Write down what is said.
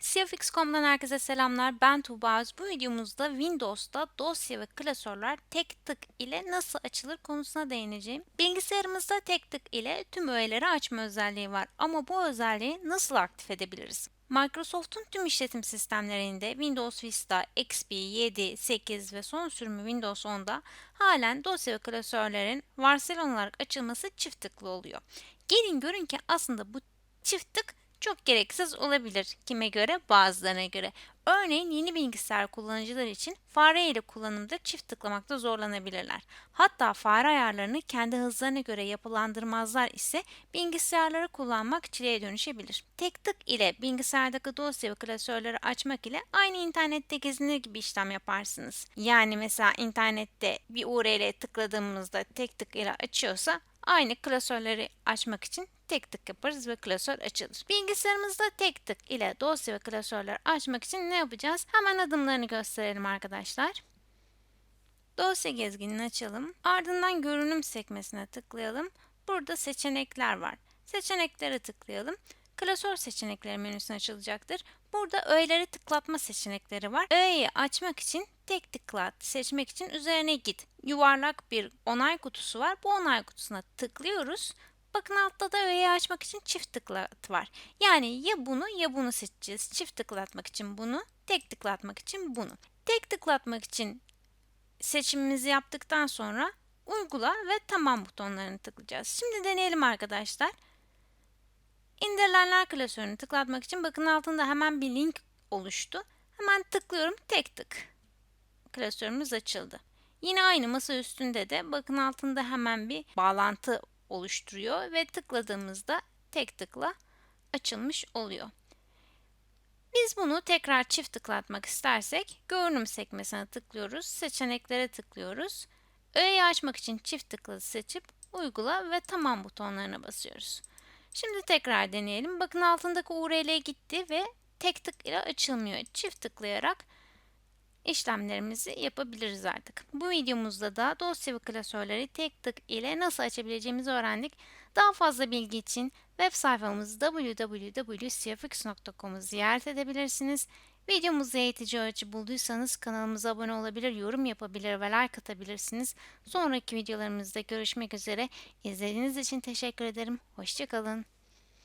CFX.com'dan herkese selamlar. Ben Tuğba Öz. Bu videomuzda Windows'ta dosya ve klasörler tek tık ile nasıl açılır konusuna değineceğim. Bilgisayarımızda tek tık ile tüm öğeleri açma özelliği var ama bu özelliği nasıl aktif edebiliriz? Microsoft'un tüm işletim sistemlerinde Windows Vista, XP, 7, 8 ve son sürümü Windows 10'da halen dosya ve klasörlerin varsayılan olarak açılması çift tıklı oluyor. Gelin görün ki aslında bu çift tık çok gereksiz olabilir kime göre bazılarına göre. Örneğin yeni bilgisayar kullanıcılar için fare ile kullanımda çift tıklamakta zorlanabilirler. Hatta fare ayarlarını kendi hızlarına göre yapılandırmazlar ise bilgisayarları kullanmak çileye dönüşebilir. Tek tık ile bilgisayardaki dosya ve klasörleri açmak ile aynı internette gezinir gibi işlem yaparsınız. Yani mesela internette bir URL'ye tıkladığımızda tek tık ile açıyorsa aynı klasörleri açmak için tek tık yaparız ve klasör açılır. Bilgisayarımızda tek tık ile dosya ve klasörler açmak için ne yapacağız? Hemen adımlarını gösterelim arkadaşlar. Dosya gezginini açalım. Ardından görünüm sekmesine tıklayalım. Burada seçenekler var. Seçeneklere tıklayalım. Klasör seçenekleri menüsü açılacaktır. Burada öğeleri tıklatma seçenekleri var. Öğeyi açmak için tek tıklat, seçmek için üzerine git. Yuvarlak bir onay kutusu var. Bu onay kutusuna tıklıyoruz. Bakın altta da öğeyi açmak için çift tıklat var. Yani ya bunu ya bunu seçeceğiz. Çift tıklatmak için bunu, tek tıklatmak için bunu. Tek tıklatmak için seçimimizi yaptıktan sonra uygula ve tamam butonlarını tıklayacağız. Şimdi deneyelim arkadaşlar. İndirilenler klasörünü tıklatmak için bakın altında hemen bir link oluştu. Hemen tıklıyorum tek tık. Klasörümüz açıldı. Yine aynı masa üstünde de bakın altında hemen bir bağlantı oluşturuyor ve tıkladığımızda tek tıkla açılmış oluyor. Biz bunu tekrar çift tıklatmak istersek görünüm sekmesine tıklıyoruz, seçeneklere tıklıyoruz. Öğeyi açmak için çift tıkla seçip uygula ve tamam butonlarına basıyoruz. Şimdi tekrar deneyelim. Bakın altındaki URL gitti ve tek tık ile açılmıyor. Çift tıklayarak işlemlerimizi yapabiliriz artık. Bu videomuzda da dosya ve klasörleri tek tık ile nasıl açabileceğimizi öğrendik. Daha fazla bilgi için web sayfamız www.cfx.com'u ziyaret edebilirsiniz. Videomuzu eğitici ölçü bulduysanız kanalımıza abone olabilir, yorum yapabilir ve like atabilirsiniz. Sonraki videolarımızda görüşmek üzere. İzlediğiniz için teşekkür ederim. Hoşçakalın.